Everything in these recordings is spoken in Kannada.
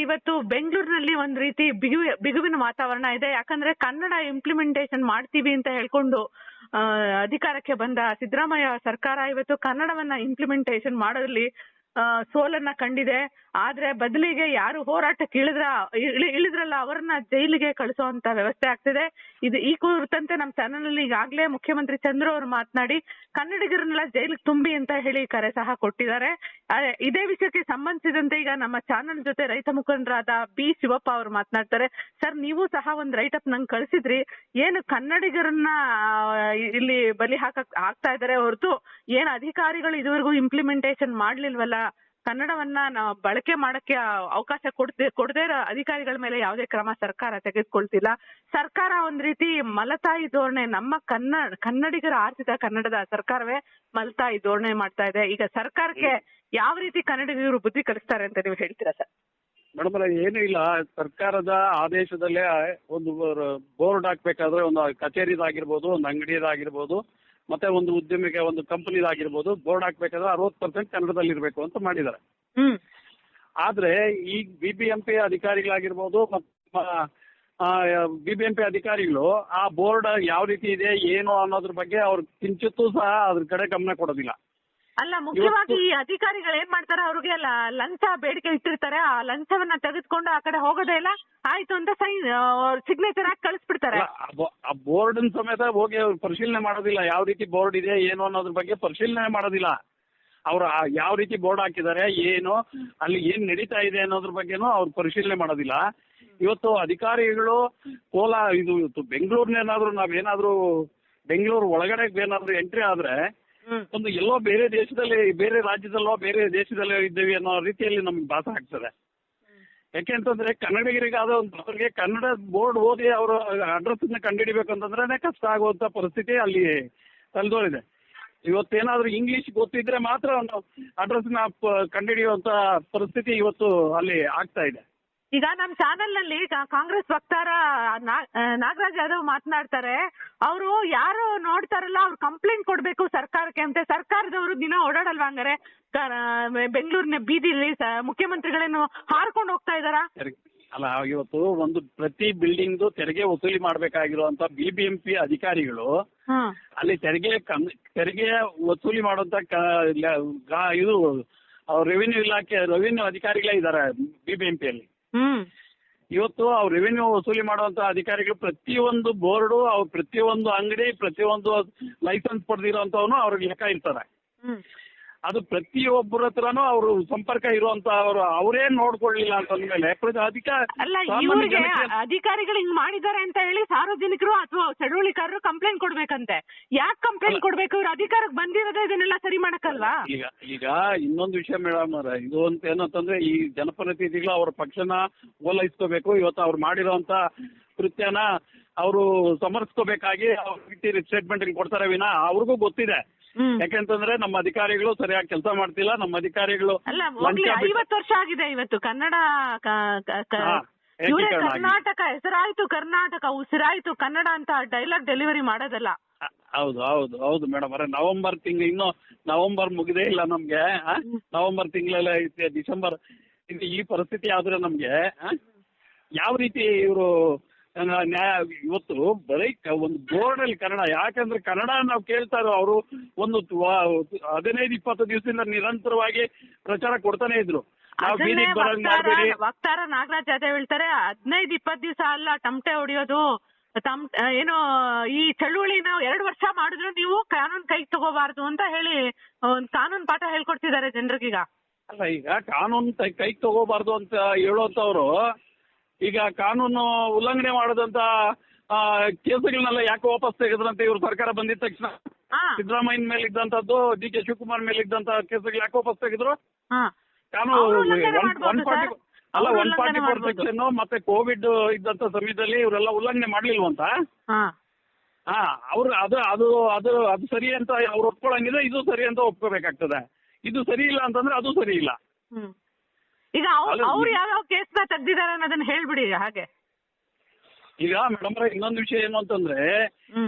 ಇವತ್ತು ಬೆಂಗಳೂರಿನಲ್ಲಿ ಒಂದ್ ರೀತಿ ಬಿಗು, ಬಿಗುವಿನ ವಾತಾವರಣ ಇದೆ. ಯಾಕಂದ್ರೆ ಕನ್ನಡ ಇಂಪ್ಲಿಮೆಂಟೇಷನ್ ಮಾಡ್ತೀವಿ ಅಂತ ಹೇಳ್ಕೊಂಡು ಅಧಿಕಾರಕ್ಕೆ ಬಂದ ಸಿದ್ದರಾಮಯ್ಯ ಸರ್ಕಾರ ಇವತ್ತು ಕನ್ನಡವನ್ನ ಇಂಪ್ಲಿಮೆಂಟೇಷನ್ ಮಾಡೋದ್ರಲ್ಲಿ ಸೋಲನ್ನ ಕಂಡಿದೆ. ಆದ್ರೆ ಬದಲಿಗೆ ಯಾರು ಹೋರಾಟಕ್ಕೆ ಇಳಿದ್ರ ಇಳಿ- ಇಳಿದ್ರಲ್ಲ ಅವರನ್ನ ಜೈಲಿಗೆ ಕಳಿಸುವಂತ ವ್ಯವಸ್ಥೆ ಆಗ್ತಿದೆ. ಇದು ಈ ಕುರಿತಂತೆ ನಮ್ಮ ಚಾನೆಲ್ನಲ್ಲಿ ಈಗಾಗಲೇ ಮುಖ್ಯಮಂತ್ರಿ ಚಂದ್ರು ಅವರು ಮಾತನಾಡಿ, ಕನ್ನಡಿಗರನ್ನೆಲ್ಲ ಜೈಲಿಗೆ ತುಂಬಿ ಅಂತ ಹೇಳಿ ಕರೆ ಸಹ ಕೊಟ್ಟಿದ್ದಾರೆ. ಇದೇ ವಿಷಯಕ್ಕೆ ಸಂಬಂಧಿಸಿದಂತೆ ಈಗ ನಮ್ಮ ಚಾನೆಲ್ ಜೊತೆ ರೈತ ಮುಖಂಡರಾದ ಬಿ ಶಿವಪ್ಪ ಅವರು ಮಾತನಾಡ್ತಾರೆ. ಸರ್, ನೀವು ಸಹ ಒಂದ್ ರೈಟ್ ಅಪ್ ನಂಗೆ ಕಳಿಸಿದ್ರಿ. ಏನು ಕನ್ನಡಿಗರನ್ನ ಇಲ್ಲಿ ಬಲಿ ಹಾಕಕ್, ಆಗ್ತಾ ಇದಾರೆ ಹೊರತು ಏನ್ ಅಧಿಕಾರಿಗಳು ಇದುವರೆಗೂ ಇಂಪ್ಲಿಮೆಂಟೇಷನ್ ಮಾಡ್ಲಿಲ್ವಲ್ಲ? ಕನ್ನಡವನ್ನ ನಾವು ಬಳಕೆ ಮಾಡಕ್ಕೆ ಅವಕಾಶ ಕೊಡದೆ, ಕೊಡದೇ ಇರೋ ಅಧಿಕಾರಿಗಳ ಮೇಲೆ ಯಾವುದೇ ಕ್ರಮ ಸರ್ಕಾರ ತೆಗೆದುಕೊಳ್ತಿಲ್ಲ. ಸರ್ಕಾರ ಒಂದ್ ರೀತಿ ಮಲತಾಯಿ ಧೋರಣೆ, ನಮ್ಮ ಕನ್ನಡ ಕನ್ನಡಿಗರ ಆರ್ಥಿಕ ಕನ್ನಡದ ಸರ್ಕಾರವೇ ಮಲತಾಯಿ ಧೋರಣೆ ಮಾಡ್ತಾ ಇದೆ. ಈಗ ಸರ್ಕಾರಕ್ಕೆ ಯಾವ ರೀತಿ ಕನ್ನಡಿಗರು ಬುದ್ಧಿ ಕಲಿಸ್ತಾರೆ ಅಂತ ನೀವು ಹೇಳ್ತೀರಾ ಸರ್? ಮೇಡಮ್ ಏನೂ ಇಲ್ಲ. ಸರ್ಕಾರದ ಆದೇಶದಲ್ಲೇ ಒಂದು ಬೋರ್ಡ್ ಹಾಕ್ಬೇಕಾದ್ರೆ ಒಂದು ಕಚೇರಿದಾಗಿರ್ಬೋದು ಒಂದು ಅಂಗಡಿಯದಾಗಿರ್ಬೋದು ಮತ್ತೆ ಒಂದು ಉದ್ಯಮಿಗೆ ಒಂದು ಕಂಪನಿದಾಗಿರ್ಬೋದು ಬೋರ್ಡ್ ಹಾಕ್ಬೇಕಾದ್ರೆ ಅರವತ್ತು ಪರ್ಸೆಂಟ್ ಕನ್ನಡದಲ್ಲಿ ಇರಬೇಕು ಅಂತ ಮಾಡಿದ್ದಾರೆ. ಆದ್ರೆ ಈ ಬಿ ಬಿ ಎಂ ಪಿ ಅಧಿಕಾರಿಗಳಾಗಿರ್ಬೋದು ಮತ್ತು ಬಿ ಬಿ ಎಂ ಪಿ ಅಧಿಕಾರಿಗಳು ಆ ಬೋರ್ಡ್ ಯಾವ ರೀತಿ ಇದೆ ಏನು ಅನ್ನೋದ್ರ ಬಗ್ಗೆ ಅವ್ರು ಕಿಂಚಿತ್ತೂ ಸಹ ಅದ್ರ ಕಡೆ ಗಮನ ಕೊಡೋದಿಲ್ಲ. ಅಲ್ಲ ಮುಖ್ಯವಾಗಿ ಈ ಅಧಿಕಾರಿಗಳು ಏನ್ ಮಾಡ್ತಾರೆ ಅವ್ರಿಗೆ ಎಲ್ಲ ಲಂಚ ಬೇಡಿಕೆ ಇಟ್ಟಿರ್ತಾರೆ ಆ ಲಂಚವನ್ನ ತೆಗೆದುಕೊಂಡು ಆ ಕಡೆ ಹೋಗೋದೇ ಇಲ್ಲ ಆಯ್ತು ಅಂತ ಸೈನ್ ಸಿಗ್ನೇಚರ್ ಹಾಕಿ ಕಳಿಸ್ಬಿಡ್ತಾರೆ. ಆ ಬೋರ್ಡ್ ಸಮೇತ ಹೋಗಿ ಅವ್ರು ಪರಿಶೀಲನೆ ಮಾಡೋದಿಲ್ಲ ಯಾವ ರೀತಿ ಬೋರ್ಡ್ ಇದೆ ಏನು ಅನ್ನೋದ್ರ ಬಗ್ಗೆ ಪರಿಶೀಲನೆ ಮಾಡೋದಿಲ್ಲ. ಅವ್ರು ಯಾವ ರೀತಿ ಬೋರ್ಡ್ ಹಾಕಿದ್ದಾರೆ ಏನು ಅಲ್ಲಿ ಏನ್ ನಡೀತಾ ಇದೆ ಅನ್ನೋದ್ರ ಬಗ್ಗೆನೂ ಅವ್ರು ಪರಿಶೀಲನೆ ಮಾಡೋದಿಲ್ಲ. ಇವತ್ತು ಅಧಿಕಾರಿಗಳು ಕೋಲಾ ಇದು ಬೆಂಗಳೂರಿನೇನಾದ್ರೂ ನಾವೇನಾದ್ರೂ ಬೆಂಗಳೂರು ಒಳಗಡೆ ಏನಾದ್ರೂ ಎಂಟ್ರಿ ಆದ್ರೆ ಒಂದು ಎಲ್ಲೋ ಬೇರೆ ದೇಶದಲ್ಲಿ, ಬೇರೆ ರಾಜ್ಯದಲ್ಲೋ ಬೇರೆ ದೇಶದಲ್ಲೋ ಇದ್ದೀವಿ ಅನ್ನೋ ರೀತಿಯಲ್ಲಿ ನಮ್ಗೆ ಭಾಸ ಆಗ್ತದೆ. ಯಾಕೆಂತಂದ್ರೆ ಕನ್ನಡಿಗರಿಗಾದ ಒಂದು ಅವ್ರಿಗೆ ಕನ್ನಡ ಬೋರ್ಡ್ ಓದಿ ಅವರ ಅಡ್ರೆಸ್ ಕಂಡುಹಿಡಿಬೇಕು ಅಂತಂದ್ರೆ ಕಷ್ಟ ಆಗುವಂತ ಪರಿಸ್ಥಿತಿ ಅಲ್ಲಿ ತಲೆದೋರಿದೆ. ಇವತ್ತೇನಾದ್ರೂ ಇಂಗ್ಲಿಷ್ ಗೊತ್ತಿದ್ರೆ ಮಾತ್ರ ಒಂದು ಅಡ್ರೆಸ್ನ ಕಂಡುಹಿಡಿಯುವಂತ ಪರಿಸ್ಥಿತಿ ಇವತ್ತು ಅಲ್ಲಿ ಆಗ್ತಾ ಇದೆ. ಈಗ ನಮ್ ಚಾನೆಲ್ನಲ್ಲಿ ಕಾಂಗ್ರೆಸ್ ವಕ್ತಾರ ನಾಗರಾಜ್ ಯಾದವ್ ಮಾತನಾಡ್ತಾರೆ. ಅವರು ಯಾರು ನೋಡ್ತಾರಲ್ಲ ಅವ್ರು ಕಂಪ್ಲೇಂಟ್ ಕೊಡ್ಬೇಕು ಸರ್ಕಾರಕ್ಕೆ ಅಂತ. ಸರ್ಕಾರದವರು ದಿನ ಓಡಾಡಲ್ವಾ ಹಂಗಾರೆ? ಬೆಂಗಳೂರಿನ ಬೀದಿಲಿ ಮುಖ್ಯಮಂತ್ರಿಗಳೇನು ಹಾರ್ಕೊಂಡು ಹೋಗ್ತಾ ಇದಾರಾ ಅಲ್ಲ ಇವತ್ತು ಒಂದು ಪ್ರತಿ ಬಿಲ್ಡಿಂಗ್ ತೆರಿಗೆ ವಸೂಲಿ ಮಾಡಬೇಕಾಗಿರುವಂತ ಬಿಬಿಎಂಪಿ ಅಧಿಕಾರಿಗಳು ಅಲ್ಲಿ ತೆರಿಗೆ ತೆರಿಗೆ ವಸೂಲಿ ಮಾಡುವಂತ ಇದು ರೆವಿನ್ಯೂ ಇಲಾಖೆ ರೆವಿನ್ಯೂ ಅಧಿಕಾರಿಗಳೇ ಇದ್ದಾರೆ ಬಿಬಿಎಂಪಿಯಲ್ಲಿ. ಹ್ಮ್. ಇವತ್ತು ಅವ್ರು ರೆವಿನ್ಯೂ ವಸೂಲಿ ಮಾಡುವಂತ ಅಧಿಕಾರಿಗಳು ಪ್ರತಿಯೊಂದು ಬೋರ್ಡು ಅವ್ರ ಪ್ರತಿಯೊಂದು ಅಂಗಡಿ ಪ್ರತಿಯೊಂದು ಲೈಸೆನ್ಸ್ ಪಡೆದಿರೋಂಥವನು ಅವ್ರಿಗೆ ಲೆಕ್ಕ ಇರ್ತಾರೆ ಅದು ಪ್ರತಿಯೊಬ್ಬರ ಹತ್ರನೂ ಅವರು ಸಂಪರ್ಕ ಇರುವಂತ ಅವರು ಅವರೇ ನೋಡ್ಕೊಳ್ಳಿಲ್ಲ ಅಂತಂದ್ಮೇಲೆ ಅಲ್ಲ ಇವ್ರಿಗೆ ಅಧಿಕಾರಿಗಳು ಹಿಂಗ್ ಮಾಡಿದ್ದಾರೆ ಅಂತ ಹೇಳಿ ಸಾರ್ವಜನಿಕರು ಅಥವಾ ಚಳುವಳಿಕಾರರು ಕಂಪ್ಲೇಂಟ್ ಕೊಡ್ಬೇಕಂತೆ. ಯಾಕೆ ಕಂಪ್ಲೇಂಟ್. ಕೊಡ್ಬೇಕು? ಇವ್ರು ಅಧಿಕಾರಕ್ಕೆ ಬಂದಿರೋದೇ ಇದನ್ನೆಲ್ಲ ಸರಿ ಮಾಡಕ್ಕಲ್ವಾ? ಈಗ ಈಗ ಇನ್ನೊಂದು ವಿಷಯ ಮೇಡಮ್ ಅವರ ಇದು ಅಂತ ಏನಂತಂದ್ರೆ ಈ ಜನಪ್ರತಿನಿಧಿಗಳು ಅವ್ರ ಪಕ್ಷನ ಓಲೈಸ್ಕೋಬೇಕು ಇವತ್ತು ಅವ್ರು ಮಾಡಿರೋಂತ ಕೃತ್ಯನ ಅವರು ಸಮರ್ಸ್ಕೋಬೇಕಾಗಿ ಅವ್ರ ಸ್ಟೇಟ್ಮೆಂಟ್ ಕೊಡ್ತಾರೆ ವಿನ ಅವ್ರಿಗೂ ಗೊತ್ತಿದೆ. ಯಾಕೆಂತಂದ್ರೆ ನಮ್ಮ ಅಧಿಕಾರಿಗಳು ಸರಿಯಾಗಿ ಕೆಲಸ ಮಾಡ್ತಿಲ್ಲ ನಮ್ಮ ಅಧಿಕಾರಿಗಳು ಅಲ್ಲ ಹೋಗ್ಲಿ ಐವತ್ತು ವರ್ಷ ಆಗಿದೆ ಇವತ್ತು. ಕನ್ನಡ ಇವ್ರೇ. ಕರ್ನಾಟಕ ಹೆಸರಾಯ್ತು ಕರ್ನಾಟಕ ಉಸಿರಾಯ್ತು ಕನ್ನಡ ಅಂತ ಡೈಲಾಗ್ ಡೆಲಿವರಿ ಮಾಡೋದಲ್ಲ. ಹೌದು ಹೌದು ಹೌದು ಮೇಡಮ್ ಅರೆ ನವೆಂಬರ್ ತಿಂಗಳು ಇನ್ನು ನವೆಂಬರ್ ಮುಗಿದೇ ಇಲ್ಲ ನಮ್ಗೆ? ನವೆಂಬರ್ ತಿಂಗಳೆಲ್ಲ ಡಿಸೆಂಬರ್ ಇದು ಈ ಪರಿಸ್ಥಿತಿ ಆದ್ರೆ ನಮ್ಗೆ ಯಾವ ರೀತಿ ಇವರು ನ್ಯಾಯ ಇವತ್ತು ಬರೀ ಒಂದು ಬೋರ್ಡ್ ಅಲ್ಲಿ ಕನ್ನಡ ಯಾಕಂದ್ರೆ ಕನ್ನಡ ನಾವು ಕೇಳ್ತಾ ಇರೋ ಅವರು ಒಂದು ಹದಿನೈದು ಇಪ್ಪತ್ತು ದಿವಸದಿಂದ ನಿರಂತರವಾಗಿ ಪ್ರಚಾರ ಕೊಡ್ತಾನೆ ಇದ್ರು. ವಕ್ತಾರ ವಕ್ತಾರ ನಾಗರಾಜ್ ಅದೇ ಹೇಳ್ತಾರೆ ಹದಿನೈದು ಇಪ್ಪತ್ತು ದಿವಸ ಅಲ್ಲ ತಮಟೆ ಹೊಡಿಯೋದು. ತಮ್ ಏನು ಈ ಚಳುವಳಿ ನಾವು ಎರಡು ವರ್ಷ ಮಾಡಿದ್ರು ನೀವು ಕಾನೂನು ಕೈಗೆ ತಗೋಬಾರ್ದು ಅಂತ ಹೇಳಿ ಒಂದು ಕಾನೂನು ಪಾಠ ಹೇಳ್ಕೊಡ್ತಿದ್ದಾರೆ ಜನರಿಗೀಗ. ಅಲ್ಲ ಈಗ ಕಾನೂನು ಕೈಗೆ ತಗೋಬಾರ್ದು ಅಂತ ಹೇಳುವಂತವ್ರು ಈಗ ಕಾನೂನು ಉಲ್ಲಂಘನೆ ಮಾಡದಂತ ಕೇಸುಗಳನ್ನೆಲ್ಲ ಯಾಕೆ ವಾಪಸ್ ತೆಗೆದ್ರಂತೆ ಇವ್ರು ಸರ್ಕಾರ ಬಂದಿದ ತಕ್ಷಣ. ಸಿದ್ದರಾಮಯ್ಯ ಸಿದ್ದರಾಮಯ್ಯನ ಮೇಲೆ ಇದ್ದಂತದ್ದು ಡಿ ಕೆ ಶಿವಕುಮಾರ್ ಮೇಲೆ ಇದ್ದಂತ ಕೇಸುಗಳು ಯಾಕೆ ವಾಪಸ್ ತೆಗೆದ್ರು? ಕಾನೂನು ಒನ್ ಫಾರ್ಟಿ. ಅಲ್ಲ ಒನ್ ಫಾರ್ಟಿ ಫೋರ್. ಸೆಕ್ಷನ್ ಮತ್ತೆ ಕೋವಿಡ್ ಇದ್ದಂತ ಸಮಯದಲ್ಲಿ ಇವರೆಲ್ಲ ಉಲ್ಲಂಘನೆ ಮಾಡ್ಲಿಲ್ವಂತ? ಹಾ. ಅವ್ರು ಅದು ಅದು ಅದು ಅದು ಸರಿ ಅಂತ ಅವ್ರು ಒಪ್ಕೊಳಂಗಿದೆ ಇದು ಸರಿ ಅಂತ ಒಪ್ಕೋಬೇಕಾಗ್ತದೆ. ಇದು ಸರಿ ಇಲ್ಲ ಅಂತಂದ್ರೆ ಅದು ಸರಿ ಇಲ್ಲ. ಈಗ ಅವ್ರು ಯಾವ್ಯಾವ ಕೇಸ್ನ ಕೇಸ್ನ ತೆಗ್ದಿದ್ದಾರೆ ಅನ್ನೋದನ್ನ ಹೇಳ್ಬಿಡಿ ಹಾಗೆ. ಈಗ ಮೇಡಮ್ ಇನ್ನೊಂದು ವಿಷಯ ಏನು ಅಂತಂದ್ರೆ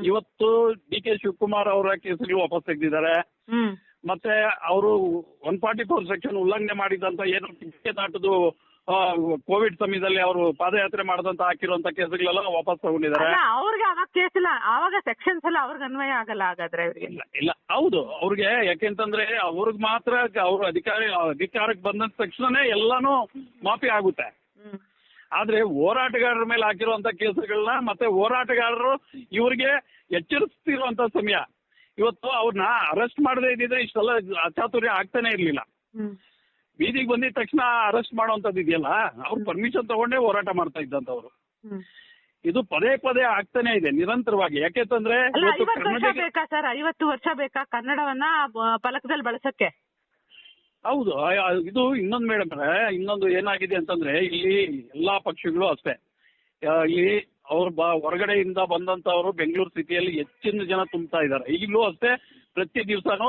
ಇವತ್ತು ಡಿ ಕೆ ಶಿವಕುಮಾರ್ ಅವರ ಕೇಸಲ್ಲಿ ವಾಪಸ್ ತೆಗೆದಿದ್ದಾರೆ. ಮತ್ತೆ ಅವರು ಒನ್ ಫಾರ್ಟಿ ಫೋರ್ ಸೆಕ್ಷನ್ ಉಲ್ಲಂಘನೆ ಮಾಡಿದಂತ ಏನು ಮೇಕೆದಾಟದು ಕೋವಿಡ್ ಸಮಯದಲ್ಲಿ ಅವರು ಪಾದಯಾತ್ರೆ ಮಾಡಿದಂತ ಹಾಕಿರುವಂತ ಕೇಸುಗಳೆಲ್ಲ ವಾಪಸ್ ತಗೊಂಡಿದ್ದಾರೆ. ಅಲ್ಲ ಅವ್ರಿಗೆ ಆವಾಗ ಕೇಸ್ ಇಲ್ಲ. ಆವಾಗ ಸೆಕ್ಷನ್ಸ್ ಎಲ್ಲ ಅವ್ರಿಗೆ ಅನ್ವಯ ಆಗಲ್ಲ ಹಾಗಾದ್ರೆ ಅವ್ರಿಗೆ. ಇಲ್ಲ ಇಲ್ಲ ಹೌದು. ಅವ್ರಿಗೆ ಯಾಕೆಂತಂದ್ರೆ ಅವ್ರಿಗೆ ಮಾತ್ರ ಅವ್ರ ಅಧಿಕಾರಿ ಅಧಿಕಾರಕ್ಕೆ ಬಂದ ತಕ್ಷಣನೇ ಎಲ್ಲಾನು ಮಾಫಿ ಆಗುತ್ತೆ. ಆದ್ರೆ ಹೋರಾಟಗಾರರ ಮೇಲೆ ಹಾಕಿರುವಂತ ಕೇಸ್ಗಳನ್ನ ಮತ್ತೆ ಹೋರಾಟಗಾರರು ಇವ್ರಿಗೆ ಎಚ್ಚರಿಸ್ತಿರುವಂತ ಸಮಯ. ಇವತ್ತು ಅವ್ರನ್ನ ಅರೆಸ್ಟ್ ಮಾಡದೇ ಇದ್ದಿದ್ರೆ ಇಷ್ಟೆಲ್ಲ ಅಚಾತುರ್ಯ ಆಗ್ತಾನೆ ಇರ್ಲಿಲ್ಲ. ಬೀದಿಗೆ ಬಂದಿದ ತಕ್ಷಣ ಅರೆಸ್ಟ್ ಮಾಡುವಂತದ್ದು ಇದೆಯಲ್ಲ ಅವ್ರು ಪರ್ಮಿಷನ್ ತಗೊಂಡೇ ಹೋರಾಟ ಮಾಡ್ತಾ ಇದ್ದಂತ ಅವರು ಇದು ಪದೇ ಪದೇ ಆಗ್ತಾನೆ ಇದೆ ನಿರಂತರವಾಗಿ. ಯಾಕೆಂತಂದ್ರೆ ವರ್ಷ ಬೇಕಾ ಸರ್? ಐವತ್ತು ವರ್ಷ ಬೇಕಾ ಕನ್ನಡವನ್ನ ಫಲಕದಲ್ಲಿ ಬಳಸಕ್ಕೆ? ಹೌದು ಇದು ಇನ್ನೊಂದು ಮೇಡಮ್ ಇನ್ನೊಂದು ಏನಾಗಿದೆ ಅಂತಂದ್ರೆ ಇಲ್ಲಿ ಎಲ್ಲಾ ಪಕ್ಷಗಳು ಅಷ್ಟೇ. ಇಲ್ಲಿ ಅವ್ರು ಬ ಹೊರಗಡೆಯಿಂದ ಬಂದಂತವ್ರು ಬೆಂಗಳೂರು ಸಿಟಿಯಲ್ಲಿ ಹೆಚ್ಚಿನ ಜನ ತುಂಬ್ತಾ ಇದ್ದಾರೆ. ಈಗಲೂ ಅಷ್ಟೇ ಪ್ರತಿ ದಿವಸನೂ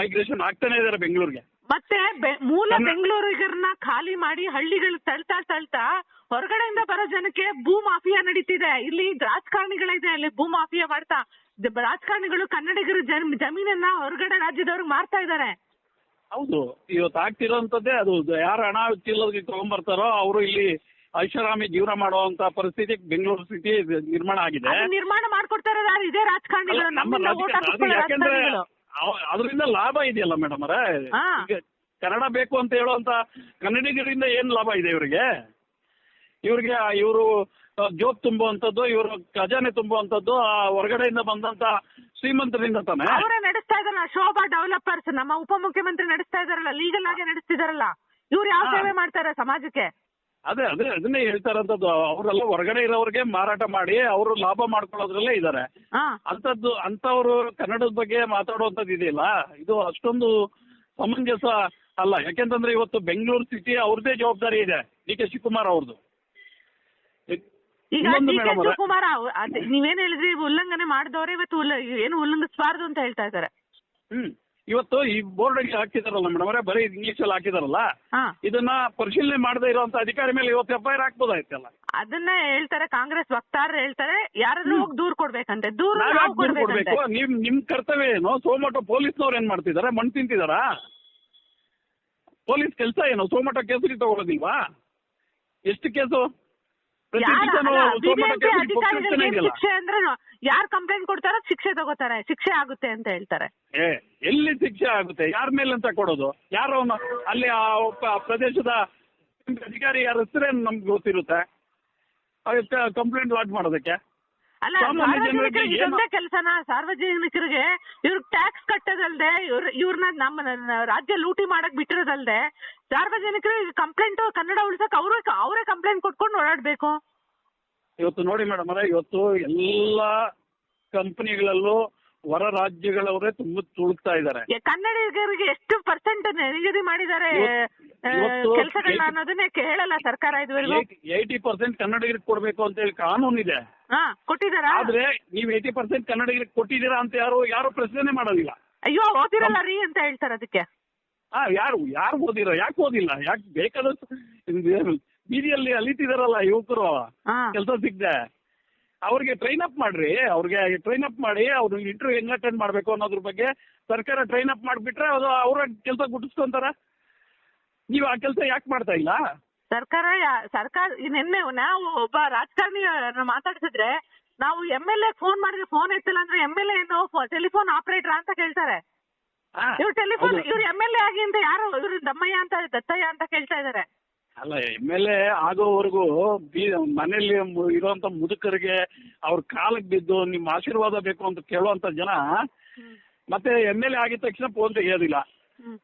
ಮೈಗ್ರೇಷನ್ ಆಗ್ತಾನೆ ಇದ್ದಾರೆ ಬೆಂಗಳೂರಿಗೆ. ಮತ್ತೆ ಬೆ- ಮೂಲ ಬೆಂಗಳೂರಿಗರನ್ನ ಖಾಲಿ ಮಾಡಿ ಹಳ್ಳಿಗಳು ತಳ್ತಾ ತಳ್ತಾ ಹೊರಗಡೆಯಿಂದ ಬರೋ ಜನಕ್ಕೆ ಭೂ ಮಾಫಿಯಾ ನಡೀತಿದೆ. ಇಲ್ಲಿ ರಾಜಕಾರಣಿಗಳಿದೆ ಅಲ್ಲಿ ಭೂ ಮಾಫಿಯಾ ಮಾಡ್ತಾ ರಾಜಕಾರಣಿಗಳು ಕನ್ನಡಿಗರ ಜಮ್- ಜಮೀನನ್ನ ಹೊರಗಡೆ ರಾಜ್ಯದವ್ರಿಗೆ ಮಾರ್ತಾ ಇದ್ದಾರೆ. ಹೌದು ಇವತ್ತು ಆಗ್ತಿರೋಂಥದ್ದೇ ಅದು. ಯಾರು ಹಣ ಚೀಲಕ್ಕೆ ತಗೊಂಡ್ಬರ್ತಾರೋ ಅವರು ಇಲ್ಲಿ ಐಷಾರಾಮಿ ಜೀವನ ಮಾಡುವಂತ ಪರಿಸ್ಥಿತಿ ಬೆಂಗಳೂರು ಸಿಟಿ ನಿರ್ಮಾಣ ಆಗಿದೆ. ಅದು ನಿರ್ಮಾಣ ಮಾಡ್ಕೊಡ್ತಾರೆ ಯಾರು? ಇದೇ ರಾಜಕಾರಣಿಗಳು. ಅಲ್ಲ, ನಮ್ಮ ನಮ್ಮಿಂದ ಓಟ್ ರಾಜಕೀಯ- ಅದು. ಹಾಕಿಸ್ಕೊಳ್ಳೋ ಯಾಕೆಂದ್ರೆ ರಾಜಕಾರಣಿಗಳು. ಅದರಿಂದ ಲಾಭ ಇದೆಯಲ್ಲ ಮೇಡಮ್ ಅವರೇ ಹಾ. ಕನ್ನಡ ಬೇಕು ಅಂತ ಹೇಳುವಂತ ಕನ್ನಡಿಗರಿಂದ ಏನ್ ಲಾಭ ಇದೆ ಇವರಿಗೆ ಇವ್ರಿಗೆ ಇವರು ಜೋಬ್ ತುಂಬುವಂತದ್ದು ಇವರು ಖಜಾನೆ ತುಂಬುವಂತದ್ದು ಆ ಹೊರಗಡೆಯಿಂದ ಬಂದಂತ ಶ್ರೀಮಂತರಿಂದ ತಾನೆ ಅವರೇ ನಡೆಸ್ತಾ ಇದಾರಲ್ಲ ಶೋಭಾ ಡೆವಲಪರ್ಸ್ ನಮ್ಮ ಉಪಮುಖ್ಯಮಂತ್ರಿ ನಡೆಸ್ತಾ ಇದಾರಲ್ಲ ಲೀಗಲ್ ಆಗಿ ನಡೆಸ್ತಿದಾರಲ್ಲ ಇವ್ರು ಯಾವ. ಸೇವೆ ಮಾಡ್ತಾರೆ ಸಮಾಜಕ್ಕೆ ಅದೇ ಅದೇ ಅದನ್ನೇ ಹೇಳ್ತಾರಂತದ್ದು. ಅವರೆಲ್ಲ ಹೊರಗಡೆ ಇರೋರಿಗೆ ಮಾರಾಟ ಮಾಡಿ ಅವರು ಲಾಭ ಮಾಡ್ಕೊಳ್ಳೋದ್ರಲ್ಲೇ ಇದ್ದಾರೆ ಹಾ. ಅಂಥದ್ದು ಅಂತವ್ರು ಕನ್ನಡದ ಬಗ್ಗೆ ಮಾತಾಡುವಂಥದ್ದು ಇದೆಯಲ್ಲ? ಇದು ಅಷ್ಟೊಂದು ಸಮಂಜಸ ಅಲ್ಲ. ಯಾಕೆಂತಂದ್ರೆ ಇವತ್ತು ಬೆಂಗಳೂರು ಸಿಟಿ ಅವ್ರದ್ದೇ ಜವಾಬ್ದಾರಿ ಇದೆ ಡಿ ಕೆ ಶಿವಕುಮಾರ್ ಅವ್ರದ್ದು ಈಗ ಇನ್ನೊಂದು ಡಿ ಕೆ ಮೇಡಮ್ ಅವರೇ. ಶಿವಕುಮಾರ್ ಅವ್- ಅದ್- ನೀವೇನ್ ಹೇಳಿದ್ರಿ ಉಲ್ಲಂಘನೆ ಮಾಡಿದವ್ರೆ ಇವತ್ತು ಉಲ್ಲ- ಏನು ಉಲ್ಲಂಘಿಸಬಾರ್ದು ಅಂತ ಹೇಳ್ತಾ ಇದ್ದಾರೆ. ಹ್ಮ್. ಇವತ್ತು ಈ ಬೋರ್ಡ್ ಹಾಕಿದಾರಲ್ಲ ಮೇಡಮ್ ಅವರೇ ಬರೀ ಇಂಗ್ಲಿಷ್ ಅಲ್ಲಿ ಹಾಕಿದಾರಲ್ಲ ಹಾ. ಇದನ್ನ ಪರಿಶೀಲನೆ ಮಾಡದೇ ಇರುವಂತ ಅಧಿಕಾರಿ ಮೇಲೆ ಇವತ್ತು ಎಫ್ ಐ ಆರ್ ಹಾಕ್ಬೋದಾಯ್ತಲ್ಲ? ಅದನ್ನ ಹೇಳ್ತಾರೆ ಕಾಂಗ್ರೆಸ್ ವಕ್ತಾರರು ಹೇಳ್ತಾರೆ ಯಾರಾದ್ರೂ ಹೋಗಿ ದೂರ್ ಕೊಡ್ಬೇಕಂತೆ ದೂರ ನಾವ್ ನಾವು ಯಾಕೆ ದೂರು ಕೊಡ್ಬೇಕು? ನಿಮ್ ನಿಮ್ ಕರ್ತವ್ಯ ಏನು? ಸೋಮಟ ಪೊಲೀಸ್ನವ್ರು ಏನ್ ಮಾಡ್ತಿದಾರೆ? ಮಣ್ಣು ತಿಂತಿದಾರಾ? ಪೊಲೀಸ್ ಕೆಲಸ ಏನು? ಸೋಮಟ ಕೇಸರಿ ತಗೊಳ್ಳೋದಿಲ್ವಾ ಎಷ್ಟು ಕೇಸು? ಶಿಕ್ಷೆ ಅಂದ್ರೆ ಯಾರು ಕಂಪ್ಲೇಂಟ್ ಕೊಡ್ತಾರೋ ಶಿಕ್ಷೆ ತಗೋತಾರೆ ಶಿಕ್ಷೆ ಆಗುತ್ತೆ ಅಂತ ಹೇಳ್ತಾರೆ. ಏ ಎಲ್ಲಿ ಶಿಕ್ಷೆ ಆಗುತ್ತೆ? ಯಾರ ಮೇಲೆ ಅಂತ ಕೊಡೋದು? ಯಾರು ಅಲ್ಲಿ ಆ ಒಬ್ಬ ಪ್ರದೇಶದ ಅಧಿಕಾರಿ ಯಾರ ಹೆಸರೇ ನಮ್ಗೆ ಗೊತ್ತಿರುತ್ತೆ. ಕಂಪ್ಲೇಂಟ್ ಲಾಡ್ಜ್ ಮಾಡೋದಕ್ಕೆ. ಅಲ್ಲ ಸಾರ್ವಜನಿಕರಿಗೆ ಇದೊಂದೇ ಕೆಲಸನ? ಸಾರ್ವಜನಿಕರಿಗೆ ಇವ್ರ ಟ್ಯಾಕ್ಸ್ ಕಟ್ಟೋದಲ್ದೆ ಇವ್ರ ಇವ್ರನ್ನ ನಮ್ಮ ರಾಜ್ಯ ಲೂಟಿ ಮಾಡಕ್ ಬಿಟ್ಟಿರೋದಲ್ದೆ ಸಾರ್ವಜನಿಕರಿಗೆ ಕಂಪ್ಲೇಂಟ್ ಕನ್ನಡ ಉಳಿಸಕ್ ಅವ್ರೇ ಅವರೇ ಕಂಪ್ಲೇಂಟ್ ಕೊಟ್ಕೊಂಡು ಓಡಾಡ್ಬೇಕು. ಇವತ್ತು ನೋಡಿ ಮೇಡಮ್ ಅವರೇ ಇವತ್ತು ಎಲ್ಲಾ ಕಂಪನಿಗಳಲ್ಲೂ ಹೊರ ರಾಜ್ಯಗಳವರೇ ತುಂಬಾ ತುಳುಕ್ತಾ ಇದ್ದಾರೆ. ಕನ್ನಡಿಗರಿಗೆ ಎಷ್ಟು ಪರ್ಸೆಂಟ್ ನಿಗದಿ ಮಾಡಿದ್ದಾರೆ ಕೆಲಸಗಳನ್ನ ಅನ್ನೋದನ್ನೇ ಕೇಳಲ್ಲ ಸರ್ಕಾರ ಇದುವರೆಗೂ ಏಯ್ಟಿ ಪರ್ಸೆಂಟ್ ಕನ್ನಡಿಗರಿಗೆ ಕೊಡ್ಬೇಕು ಅಂತ ಹೇಳಿ ಕಾನೂನಿದೆ. ಇದೆ ಹಾ ಕೊಟ್ಟಿದಾರಾ ಆದ್ರೆ ನೀವು ಏಯ್ಟಿ ಪರ್ಸೆಂಟ್ ಕನ್ನಡಿಗರಿಗೆ ಕೊಟ್ಟಿದ್ದೀರಾ ಅಂತ ಯಾರು ಯಾರು ಪ್ರಶ್ನೆ ಮಾಡೋದಿಲ್ಲ ಅಯ್ಯೋ ಓದಿರಲ್ಲ ರೀ ಅಂತ ಹೇಳ್ತಾರೆ ಅದಕ್ಕೆ. ಹಾ ಯಾರು ಯಾರು ಓದಿರೋ ಯಾಕೆ ಓದಿಲ್ಲ? ಯಾಕೆ ಬೇಕಾದಷ್ಟು ಬೀದಿಯಲ್ಲಿ ಅಲಿತಿದಾರಲ್ಲ ಯುವಕರು ಕೆಲಸ ಸಿಗದೆ ಅವ್ರಿಗೆ ಟ್ರೈನ್ ಅಪ್ ಮಾಡ್ರಿ ಅವ್ರಿಗೆ ಟ್ರೈನ್ ಅಪ್ ಮಾಡಿ ಅವ್ರು ಇಂಟರ್ವ್ಯೂ ಹೆಂಗ್ ಅಟೆಂಡ್ ಮಾಡ್ಬೇಕು ಅನ್ನೋದ್ರ ಬಗ್ಗೆ ಸರ್ಕಾರ ಟ್ರೈನ್ ಅಪ್ ಮಾಡಿಬಿಟ್ರೆ ಅದು ಅವ್ರ ಕೆಲಸ ಗುಟ್ಟಿಸ್ಕೊಂತಾರ. ನೀವು ಆ ಕೆಲಸ ಯಾಕೆ ಮಾಡ್ತಾ ಇಲ್ಲ? ಸರ್ಕಾರ ಯಾ- ಸರ್ಕಾರ ಈ ನಿನ್ನೆ ನಾವು ಒಬ್ಬ ರಾಜಕಾರಣಿ ಮಾತಾಡ್ಸಿದ್ರೆ ನಾವು ಎಂ ಎಲ್ ಎ ಫೋನ್ ಮಾಡಿದ್ರೆ ಫೋನ್ ಎತ್ತಿಲ್ಲ ಅಂದ್ರೆ ಎಂ ಎಲ್ ಎ ಏನು ಟೆಲಿಫೋನ್ ಆಪರೇಟರ್ ಅಂತ ಕೇಳ್ತಾರೆ ಹಾ, ಇವ್ರು ಟೆಲಿಫೋನ್ ಹೌದು. ಇವ್ರು ಎಂ ಎಲ್ ಎ ಆಗಿಂದ ಯಾರು ಇವ್ರು ದಮ್ಮಯ್ಯ ಅಂತ ದತ್ತಯ್ಯ ಅಂತ ಕೇಳ್ತಾ ಇದಾರೆ ಅಲ್ಲ ಎಂ ಎಲ್ ಎ ಆಗೋವರೆಗೂ ಮನೆಯಲ್ಲಿ ಇರುವಂತ ಮುದುಕರಿಗೆ ಅವ್ರ ಕಾಲಕ್ಕೆ ಬಿದ್ದು ನಿಮ್ಮ ಆಶೀರ್ವಾದ ಬೇಕು ಅಂತ ಕೇಳುವಂತ ಜನ ಮತ್ತೆ ಎಂ ಎಲ್ ಎ ಆಗಿದ ತಕ್ಷಣ ಫೋನ್ ತೆಗೆಯೋದಿಲ್ಲ.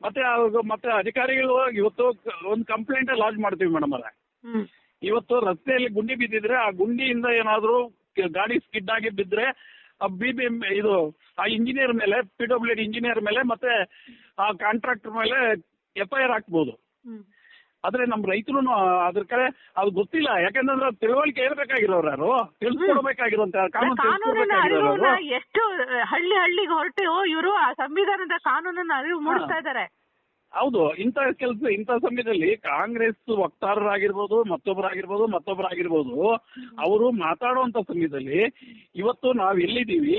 ಮತ್ತೆ ಮತ್ತೆ ಅಧಿಕಾರಿಗಳು ಇವತ್ತು ಒಂದು ಕಂಪ್ಲೇಂಟ್ ಲಾಜ್ ಮಾಡ್ತೀವಿ ಮೇಡಮ್ ಅವರೇ. ಹ್ಮ್. ಇವತ್ತು ರಸ್ತೆಯಲ್ಲಿ ಗುಂಡಿ ಬಿದ್ದಿದ್ರೆ ಆ ಗುಂಡಿಯಿಂದ ಏನಾದ್ರು ಕ- ಗಾಡಿ ಸ್ಕಿಡ್ ಆಗಿ ಬಿದ್ರೆ ಆ ಬಿ ಬಿ ಇದು ಆ ಇಂಜಿನಿಯರ್ ಮೇಲೆ ಪಿ ಡಬ್ಲ್ಯೂ ಡಿ ಇಂಜಿನಿಯರ್ ಮೇಲೆ ಮತ್ತೆ ಆ ಕಾಂಟ್ರಾಕ್ಟರ್ ಮೇಲೆ ಎಫ್ ಐ ಆರ್ ಹಾಕ್ಬೋದು. ಹ್ಮ್. ಆದ್ರೆ ನಮ್ ರೈತರು ಅದ್ರ ಕಡೆ ಅದು ಗೊತ್ತಿಲ್ಲ. ಯಾಕಂದ್ರೆ ತಿಳುವಳಿಕೆ ಹೇಳ್ಬೇಕಾಗಿರೋರು ಯಾರು? ತಿಳಿಸ್ಕೊಡ್ಬೇಕಾಗಿರುವಂತ ಕಾನೂನಿನ ಅರಿವನ್ನ ಎಷ್ಟು ಹಳ್ಳಿ ಹಳ್ಳಿಗೆ ಹೊರಟು ಇವರು ಆ ಸಂವಿಧಾನದ ಕಾನೂನನ್ನ ಅರಿವು ಮೂಡಿಸ್ತಾ ಇದ್ದಾರೆ. ಹೌದು. ಇಂತ ಕೆಲಸ ಇಂಥ ಸಮಯದಲ್ಲಿ ಕಾಂಗ್ರೆಸ್ ವಕ್ತಾರರಾಗಿರ್ಬೋದು ಮತ್ತೊಬ್ಬರಾಗಿರ್ಬೋದು ಮತ್ತೊಬ್ಬರಾಗಿರ್ಬೋದು ಅವರು ಮಾತಾಡುವಂತ ಸಮಯದಲ್ಲಿ ಇವತ್ತು ನಾವ್ ಎಲ್ಲಿದ್ದೀವಿ?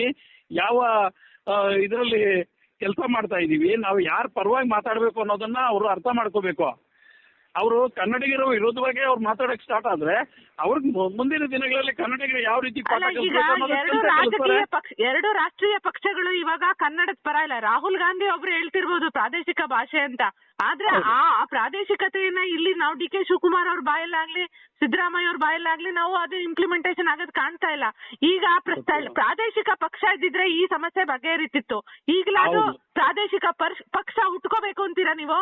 ಯಾವ ಇದರಲ್ಲಿ ಕೆಲಸ ಮಾಡ್ತಾ ಇದೀವಿ? ನಾವು ಯಾರ ಪರವಾಗಿ ಮಾತಾಡ್ಬೇಕು ಅನ್ನೋದನ್ನ ಅವರು ಅರ್ಥ ಮಾಡ್ಕೋಬೇಕು. ಅವರು ಕನ್ನಡಿಗರ ವಿರೋಧವಾಗಿ ಅವ್ರು ಮಾತಾಡಕ್ ಸ್ಟಾರ್ಟ್ ಆದ್ರೆ ಅವ್ರಿಗೆ ಮುಂದಿನ ದಿನಗಳಲ್ಲಿ ಕನ್ನಡಿಗರು ಯಾವ ರೀತಿ ಪಾಠ ಅಲ್ಲ ಈಗ ಎರಡು. ರಾಜಕೀಯ ಪಕ್ಷ ಎರಡು ರಾಷ್ಟ್ರೀಯ ಪಕ್ಷಗಳು ಇವಾಗ ಕನ್ನಡದ ಪರ ಇಲ್ಲ. ರಾಹುಲ್ ಗಾಂಧಿ ಒಬ್ರು ಹೇಳ್ತಿರ್ಬೋದು ಪ್ರಾದೇಶಿಕ ಭಾಷೆ ಅಂತ. ಆದ್ರೆ ಆ ಪ್ರಾದೇಶಿಕತೆಯನ್ನ ಇಲ್ಲಿ ನಾವು ಡಿ ಕೆ ಶಿವಕುಮಾರ್ ಅವ್ರ ಬಾಯಲ್ಲಾಗ್ಲಿ ಸಿದ್ದರಾಮಯ್ಯ ಅವ್ರ ಬಾಯಲ್ಲಾಗ್ಲಿ ನಾವು ಅದು ಇಂಪ್ಲಿಮೆಂಟೇಷನ್ ಆಗೋದ್ ಕಾಣ್ತಾ ಇಲ್ಲ. ಈಗ ಪ್ರಾದೇಶಿಕ ಪಕ್ಷ ಇದ್ದಿದ್ರೆ ಈ ಸಮಸ್ಯೆ ಬಗೆಹರಿತಿತ್ತು. ಈಗಲಾದ್ರೂ. ಪ್ರಾದೇಶಿಕ ಪರ್- ಪಕ್ಷ ಉಟ್ಕೋಬೇಕು ಅಂತೀರಾ ನೀವು?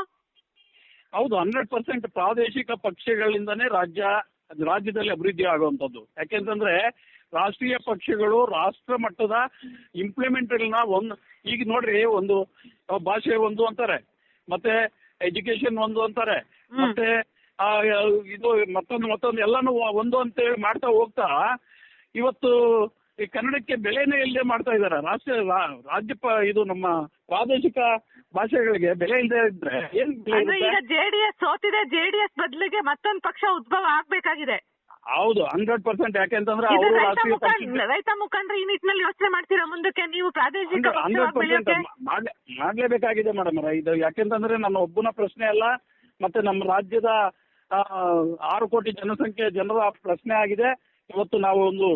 ಹೌದು ಹಂಡ್ರೆಡ್ ಪರ್ಸೆಂಟ್ ಪ್ರಾದೇಶಿಕ ಪಕ್ಷಗಳಿಂದನೇ ರಾಜ್ಯ ರಾಜ್ಯದಲ್ಲಿ ಅಭಿವೃದ್ಧಿ ಆಗುವಂತದ್ದು ಯಾಕೆಂತಂದ್ರೆ ರಾಷ್ಟ್ರೀಯ ಪಕ್ಷಗಳು ರಾಷ್ಟ್ರ ಮಟ್ಟದ ಇಂಪ್ಲಿಮೆಂಟ್ ಒಂದು ಈಗ ನೋಡ್ರಿ ಒಂದು ಭಾಷೆ ಒಂದು ಅಂತಾರೆ. ಮತ್ತೆ ಎಜುಕೇಶನ್ ಒಂದು ಅಂತಾರೆ. ಮತ್ತೆ ಆ, ಇದು ಮತ್ತೊಂದು ಮತ್ತೊಂದು ಎಲ್ಲಾನು ಒಂದು ಅಂತೇಳಿ ಮಾಡ್ತಾ ಹೋಗ್ತಾ ಇವತ್ತು ಈ ಕನ್ನಡಕ್ಕೆ ಬೆಲೆನೇ ಇಲ್ಲದೆ ಮಾಡ್ತಾ ಇದ್ದಾರೆ. ರಾಷ್ಟ್ರ ರಾಜ್ಯ ಇದು ನಮ್ಮ ಪ್ರಾದೇಶಿಕ ಭಾಷೆಗಳಿಗೆ ಬೆಲೆ ಇಲ್ಲದೆ ಇದ್ರೆ ಏನ್ ಬೆಲೆ ಅಂದ್ರೆ ಇರುತ್ತೆ? ಈಗ ಜೆಡಿಎಸ್ ಸೋತಿದೆ ಜೆಡಿಎಸ್ ಬದಲಿಗೆ ಮತ್ತೊಂದು ಪಕ್ಷ ಉದ್ಭವ ಆಗ್ಬೇಕಾಗಿದೆ. ಹೌದು ಹಂಡ್ರೆಡ್ ಪರ್ಸೆಂಟ್. ಯಾಕೆಂತಂದ್ರೆ ಇದು ಅವರು ರೈತ ಮುಖಂಡ್ರೆ ಮುಖಂಡ ರೈತ ಮುಖಂಡರು ಈ ನಿಟ್ಟಿನಲ್ಲಿ ಯೋಚನೆ ಮಾಡ್ತೀರಾ ಮುಂದಕ್ಕೆ? ನೀವು ಪ್ರಾದೇಶಿಕ ಹಂಡ್ರೆಡ್ ಪಕ್ಷವಾಗಿ ಪರ್ಸೆಂಟ್ ಬೆಳೆಯೋಕೆ ಮಾಡ್ಲೇಬೇಕಾಗಿದೆ ಮೇಡಮ್ ಇದು ಯಾಕೆಂತಂದ್ರೆ ನನ್ನ ಒಬ್ಬನ ಪ್ರಶ್ನೆ ಅಲ್ಲ ಮತ್ತೆ ನಮ್ಮ ರಾಜ್ಯದ ಆ, ಆರು ಕೋಟಿ ಜನಸಂಖ್ಯೆ ಜನರ ಪ್ರಶ್ನೆ ಆಗಿದೆ. ಇವತ್ತು ನಾವು ಒಂದು